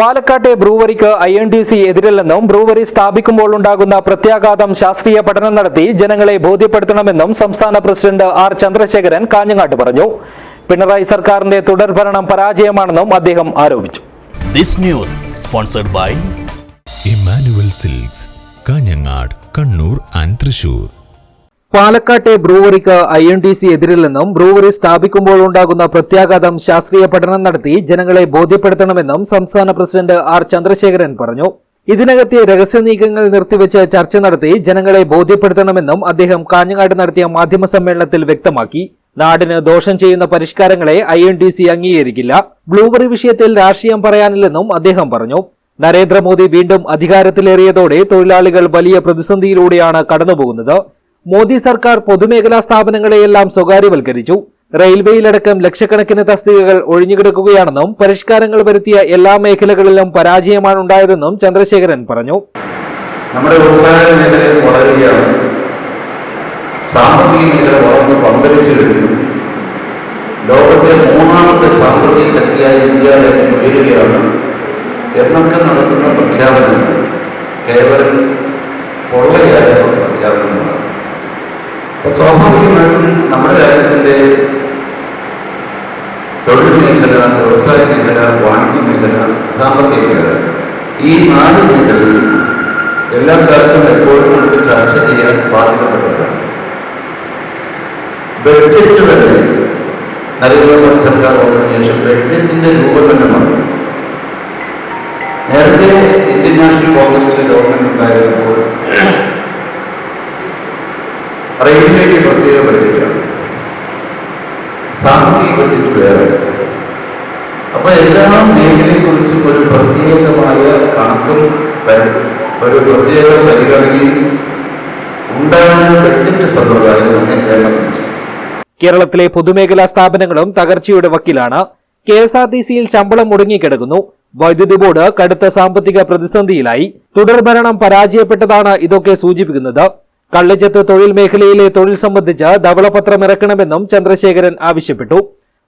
പാലക്കാട്ടെ ബ്രൂവറിക്ക് I N T C എതിരല്ലെന്നും ബ്രൂവറി സ്ഥാപിക്കുമ്പോൾ ഉണ്ടാകുന്ന പ്രത്യാഘാതം ശാസ്ത്രീയ പഠനം നടത്തി ജനങ്ങളെ ബോധ്യപ്പെടുത്തണമെന്നും സംസ്ഥാന പ്രസിഡന്റ് ആർ ചന്ദ്രശേഖരൻ കാഞ്ഞങ്ങാട്ട് പറഞ്ഞു. പിണറായി സർക്കാരിന്റെ തുടർഭരണം പരാജയമാണെന്നും അദ്ദേഹം ആരോപിച്ചു. This news sponsored by Emmanuel Silks Kanhangad Kannur and Thrissur പാലക്കാട്ടെ ബ്രൂവറിക്ക് ഐ എൻ ഡി സി എതിരില്ലെന്നും ബ്രൂവറി സ്ഥാപിക്കുമ്പോൾ ഉണ്ടാകുന്ന പ്രത്യാഘാതം ശാസ്ത്രീയ പഠനം നടത്തി ജനങ്ങളെ ബോധ്യപ്പെടുത്തണമെന്നും സംസ്ഥാന പ്രസിഡന്റ് ആർ ചന്ദ്രശേഖരൻ പറഞ്ഞു. ഇതിനകത്തെ രഹസ്യ നീക്കങ്ങൾ നിർത്തിവെച്ച് ചർച്ച നടത്തി ജനങ്ങളെ ബോധ്യപ്പെടുത്തണമെന്നും അദ്ദേഹം കാഞ്ഞങ്ങാട് നടത്തിയ മാധ്യമ സമ്മേളനത്തിൽ വ്യക്തമാക്കി. നാടിന് ദോഷം ചെയ്യുന്ന പരിഷ്കാരങ്ങളെ ഐ എൻ ഡി സി അംഗീകരിക്കില്ല. ബ്ലൂബറി വിഷയത്തിൽ രാഷ്ട്രീയം പറയാനില്ലെന്നും അദ്ദേഹം പറഞ്ഞു. നരേന്ദ്രമോദി വീണ്ടും അധികാരത്തിലേറിയതോടെ തൊഴിലാളികൾ വലിയ പ്രതിസന്ധിയിലൂടെയാണ് കടന്നുപോകുന്നത്. മോദി സർക്കാർ പൊതുമേഖലാ സ്ഥാപനങ്ങളെയെല്ലാം സ്വകാര്യവൽക്കരിച്ചു. റെയിൽവേയിലടക്കം ലക്ഷക്കണക്കിന് തസ്തികകൾ ഒഴിഞ്ഞുകിടക്കുകയാണെന്നും പരിഷ്കാരങ്ങൾ വരുത്തിയ എല്ലാ മേഖലകളിലും പരാജയമാണ് ഉണ്ടായതെന്നും ചന്ദ്രശേഖരൻ പറഞ്ഞു. നമ്മുടെ വ്യവസായ മേഖലയിൽ വളരുകയാണ്. സാമ്പത്തിക മേഖല വളർന്ന് പന്തലിച്ചു ലോകത്തെ മൂന്നാമത്തെ സാമ്പത്തിക ശക്തിയായ ഇന്ത്യ ഉയരുകയാണ്. എന്നൊക്കെ നടത്തുന്ന പ്രഖ്യാപനം കേവലം പൊള്ളയായ സ്വാഭാവികമായിട്ടും നമ്മുടെ രാജ്യത്തിന്റെ തൊഴിൽ മേഖല വ്യവസായ മേഖല വാണിജ്യ മേഖല സാമ്പത്തിക മേഖല ഈ നാല് മേഖലകളിൽ എല്ലാ കാലത്തും എപ്പോഴും നമുക്ക് ചർച്ച ചെയ്യാൻ ബാധ്യതപ്പെട്ടതാണ് ബഡ്ജറ്റ് തന്നെ നരേന്ദ്രമോദി സർക്കാർ വന്നതിന് ശേഷം ബഡ്ജറ്റിന്റെ രൂപം തന്നെ മാറി. നേരത്തെ ഇന്ത്യൻ നാഷണൽ കോൺഗ്രസിന്റെ ഗവൺമെന്റ് ഉണ്ടായിരുന്നപ്പോൾ റെയിൽവേക്ക് പ്രത്യേക ബഡ്ജറ്റാണ് സാമ്പത്തിക പറ്റിയിട്ട് വേറെ. അപ്പൊ എല്ലാ മേഖലയെക്കുറിച്ചും ഒരു പ്രത്യേകമായ കണക്കും ഒരു പ്രത്യേക പരിഗണനയും ഉണ്ടാകുന്ന ബഡ്ജറ്റ് സമ്പ്രദായം തന്നെ കേരളത്തിൽ കേരളത്തിലെ പൊതുമേഖലാ സ്ഥാപനങ്ങളും തകർച്ചയുടെ വക്കിലാണ്. കെ എസ് ആർ ടി സിയിൽ ശമ്പളം മുടങ്ങിക്കിടക്കുന്നു വൈദ്യുതി ബോർഡ് കടുത്ത സാമ്പത്തിക പ്രതിസന്ധിയിലായി. തുടർഭരണം പരാജയപ്പെട്ടതാണ് ഇതൊക്കെ സൂചിപ്പിക്കുന്നത്. കള്ളിച്ചത്ത് തൊഴിൽ മേഖലയിലെ തൊഴിൽ സംബന്ധിച്ച് ധവളപത്രം ഇറക്കണമെന്നും ചന്ദ്രശേഖരൻ ആവശ്യപ്പെട്ടു.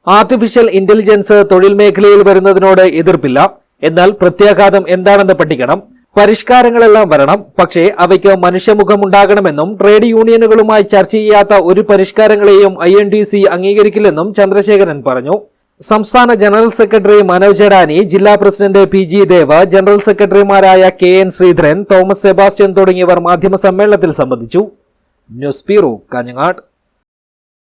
ആർട്ടിഫിഷ്യൽ ഇന്റലിജൻസ് തൊഴിൽ മേഖലയിൽ വരുന്നതിനോട് എതിർപ്പില്ല. എന്നാൽ പ്രത്യാഘാതം എന്താണെന്ന് പഠിക്കണം. പരിഷ്കാരങ്ങളെല്ലാം വരണം. പക്ഷേ അവയ്ക്ക് മനുഷ്യമുഖമുണ്ടാകണമെന്നും ട്രേഡ് യൂണിയനുകളുമായി ചർച്ച ചെയ്യാത്ത ഒരു പരിഷ്കാരങ്ങളെയും ഐ അംഗീകരിക്കില്ലെന്നും ചന്ദ്രശേഖരൻ പറഞ്ഞു. സംസ്ഥാന ജനറൽ സെക്രട്ടറി മനോജ് അഡാനി ജില്ലാ president P G Dev general സെക്രട്ടറിമാരായ K N Sreedharan Thomas Sebastian തുടങ്ങിയവർ മാധ്യമ സമ്മേളനത്തിൽ സംബന്ധിച്ചു. News bureau Kanhangad.